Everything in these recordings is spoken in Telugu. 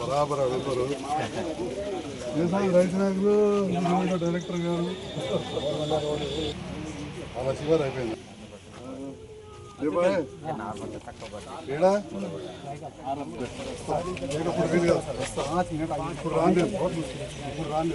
బరాబర్ అడుగుతారు రైతు నాయకులు డైరెక్టర్ గారు అలా చివరి అయిపోయింది ఇప్పుడు రాండి ఇప్పుడు రాండి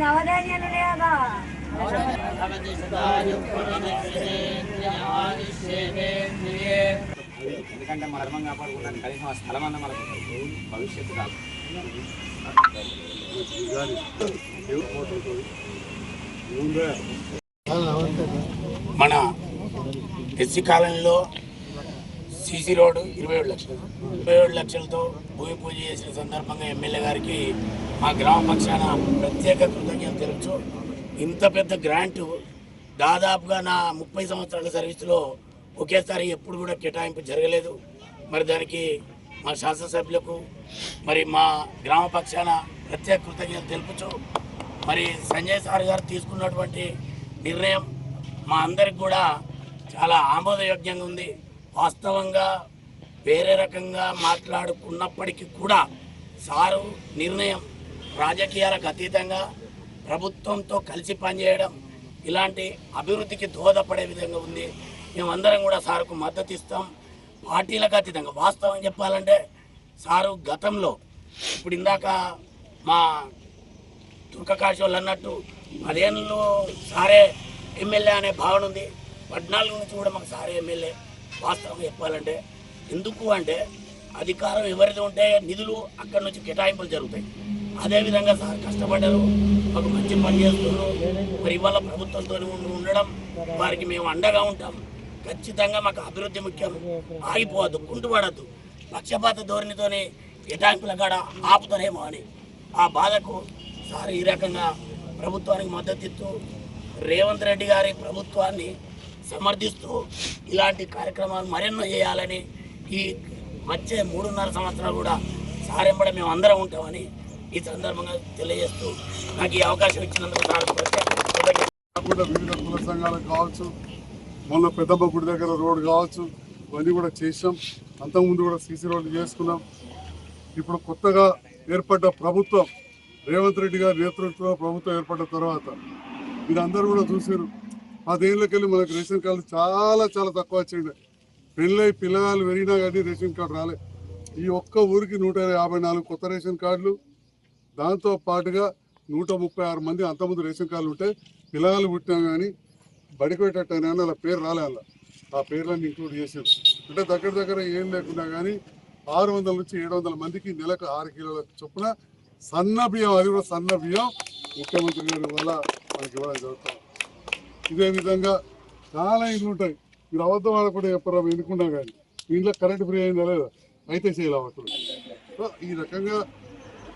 నవధాన్యాలు లేదా ఎందుకంటే మన ధర్మం కాపాడుకుంటాను కనీసం ఆ స్థలం అన్న మనకు భవిష్యత్తు కాదు. మన ఎస్సీ కాలనీలో సీసీ రోడ్డు ఇరవై ఏడు లక్షలు. ఇరవై ఏడు లక్షలతో భూమి పూజ చేసిన సందర్భంగా ఎమ్మెల్యే గారికి మా గ్రామ పక్షాన ప్రత్యేక కృతజ్ఞతలు తెలుసు ఇంత పెద్ద గ్రాంటు దాదాపుగా నా ముప్పై సంవత్సరాల సర్వీసులో ఒకేసారి ఎప్పుడు కూడా కేటాయింపు జరగలేదు. మరి దానికి మా శాసనసభ్యులకు మరి మా గ్రామ పక్షాన ప్రత్యేక కృతజ్ఞతలు తెలుపుచు మరి సంజయ్ సార్ గారు తీసుకున్నటువంటి నిర్ణయం మా అందరికి కూడా చాలా ఆమోదయోగ్యంగా ఉంది. వాస్తవంగా వేరే రకంగా మాట్లాడుకున్నప్పటికీ కూడా సారు నిర్ణయం రాజకీయాలకు అతీతంగా ప్రభుత్వంతో కలిసి పనిచేయడం ఇలాంటి అభివృద్ధికి దోహదపడే విధంగా ఉంది. మేమందరం కూడా సారుకు మద్దతు ఇస్తాం. పార్టీలకు అతీతంగా వాస్తవం చెప్పాలంటే సారు గతంలో ఇప్పుడు ఇందాక మా తుర్కకాశ వాళ్ళు అన్నట్టు పదేళ్ళు సారే ఎమ్మెల్యే అనే భావన ఉంది. పద్నాలుగు నుంచి కూడా మాకు సార్ ఎమ్మెల్యే. వాస్తవం చెప్పాలంటే ఎందుకు అంటే అధికారం ఎవరిది ఉంటే నిధులు అక్కడి నుంచి కేటాయింపులు జరుగుతాయి. అదేవిధంగా సార్ కష్టపడ్డారు మాకు మంచి పని చేస్తున్నారు. మరి ఇవాళ ప్రభుత్వంతో ఉండడం వారికి మేము అండగా ఉంటాం. ఖచ్చితంగా మాకు అభివృద్ధి ముఖ్యం. ఆగిపోవద్దు కుంటుపడద్దు. పక్షపాత ధోరణితోని కేటాయింపుల కాడ ఆపుతారేమో అని. ఆ బాధకు సార్ ఈ రకంగా ప్రభుత్వానికి మద్దతు ఇస్తూ రేవంత్ రెడ్డి గారి ప్రభుత్వాన్ని సమర్థిస్తూ ఇలాంటి కార్యక్రమాలు మరెన్నో చేయాలని ఈ వచ్చే మూడున్నర సంవత్సరాలు కూడా సారెంబడ మేము అందరం ఉంటామని ఈ సందర్భంగా తెలియజేస్తూ నాకు ఈ అవకాశం ఇచ్చినందుకు వివిధ కుల సంఘాలకు కావచ్చు మొన్న పెద్దమ్మ గుడి దగ్గర రోడ్ కావచ్చు ఇవన్నీ కూడా చేసాం అంతకుముందు కూడా సీసీ రోడ్లు చేసుకున్నాం. ఇప్పుడు కొత్తగా ఏర్పడ్డ ప్రభుత్వం రేవంత్ రెడ్డి గారి నేతృత్వంలో ప్రభుత్వం ఏర్పడ్డ తర్వాత మీరు అందరూ కూడా చూసారు ఆ దేనిలోకెళ్ళి మనకు రేషన్ కార్డు చాలా చాలా తక్కువ వచ్చింది. పెళ్ళై పిల్లగాళ్ళు పెరిగినా కానీ రేషన్ కార్డు రాలే. ఈ ఒక్క ఊరికి నూట యాభై నాలుగు కొత్త రేషన్ కార్డులు. దాంతో పాటుగా నూట ముప్పై ఆరు మంది అంతకుముందు రేషన్ కార్డులు ఉంటే పిల్లగాళ్ళు పుట్టినా కానీ బడికి పెట్టట్టయినా అలా పేరు రాలే అలా. ఆ పేర్లన్నీ ఇంక్లూడ్ చేసారు అంటే దగ్గర దగ్గర ఏం లేకున్నా కానీ ఆరు వందల నుంచి ఏడు వందల మందికి నెలకు ఆరు కిలోల చొప్పున సన్న బియ్యం అది కూడా సన్న బియ్యం ముఖ్యమంత్రి గారి వల్ల మనకి ఇవ్వడం జరుగుతుంది. ఇదే విధంగా చాలా ఇండ్లు ఉంటాయి. మీరు అబద్ధం ఆడకుండా చెప్పరా ఎందుకున్నా కానీ. మీ ఇంట్లో కరెంట్ ఫ్రీ అయిందా లేదా? అయితే చేయలేవట్లేదు సో ఈ రకంగా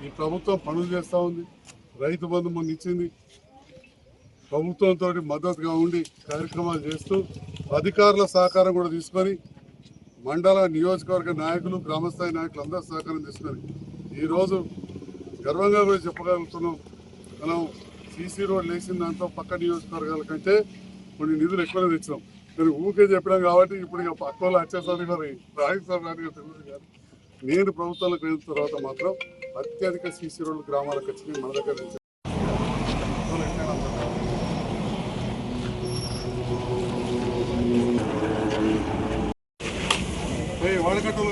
ఈ ప్రభుత్వం పనులు చేస్తూ ఉంది. రైతు బంధు మొన్న ఇచ్చింది. ప్రభుత్వంతో మద్దతుగా ఉండి కార్యక్రమాలు చేస్తూ అధికారుల సహకారం కూడా తీసుకొని మండల నియోజకవర్గ నాయకులు గ్రామస్థాయి నాయకులు అందరూ సహకారం తీసుకొని ఈరోజు గర్వంగా కూడా చెప్పగలుగుతున్నాం. మనం సీసీ రోడ్ వేసిన దాంతో పక్క నియోజకవర్గాల కంటే కొన్ని నిధులు ఎక్కువ తెచ్చినాం. నేను ఊరికే చెప్పినాం కాబట్టి ఇప్పుడు ఇక పక్క వాళ్ళు వచ్చేసరికి మరి రాజస్థాన్ నాటిగా తెలుసు కాదు నేను ప్రభుత్వాలకు వెళ్ళిన తర్వాత మాత్రం అత్యధిక సీసీ రోడ్లు గ్రామాలకు వచ్చినాయి మన దగ్గర వాడకట్టలు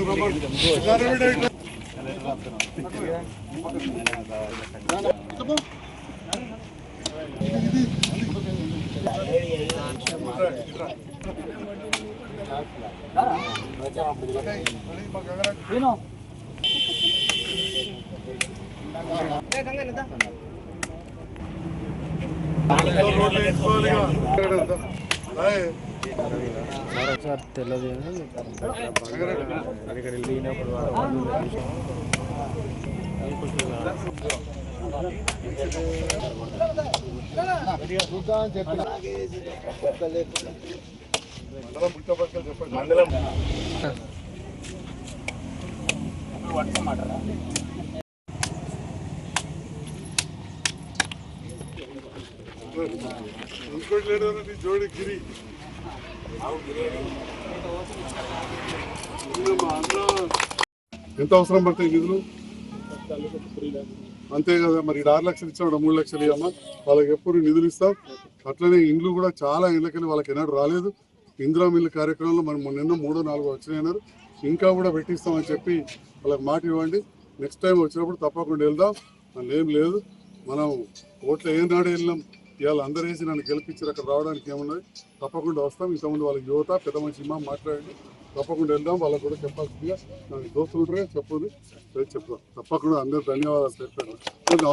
సార్ తెలియదు ఇక్కడ వెళ్ళినప్పుడు మండలం ఇంకోటి లేడు నీ జోడి గిరి ఎంత అవసరం పడతాయి నిధులు అంతే కదా మరి ఆరు లక్షలు ఇచ్చాడు మూడు లక్షలు ఇవ్వమ్మా వాళ్ళకి ఎప్పుడు నిధులు ఇస్తాం? అట్లనే ఇండ్లు కూడా చాలా ఇళ్ళకని వాళ్ళకి ఎన్నడూ రాలేదు. ఇందిరా మిల్లు కార్యక్రమంలో మనం మొన్న మూడో నాలుగో వచ్చినాయన్నారు ఇంకా కూడా పెట్టిస్తామని చెప్పి వాళ్ళకి మాట ఇవ్వండి. నెక్స్ట్ టైం వచ్చినప్పుడు తప్పకుండా వెళ్దాం. అందులో ఏం లేదు. మనం ఓట్లు ఏనాడు వెళ్ళినాం? ఇవాళ అందరూ వేసి నన్ను గెలిపించారు. అక్కడ రావడానికి ఏమున్నది? తప్పకుండా వస్తాం. ఇంతకుముందు వాళ్ళకి యువత పెద్ద మనిషి మా మాట్లాడండి. తప్పకుండా వెళ్దాం. వాళ్ళకి కూడా చెప్పాల్సిందిగా నాకు దోస్తులు ఉంటారే కదా, చెప్తాం తప్పకుండా అందరూ ధన్యవాదాలు చెప్పారు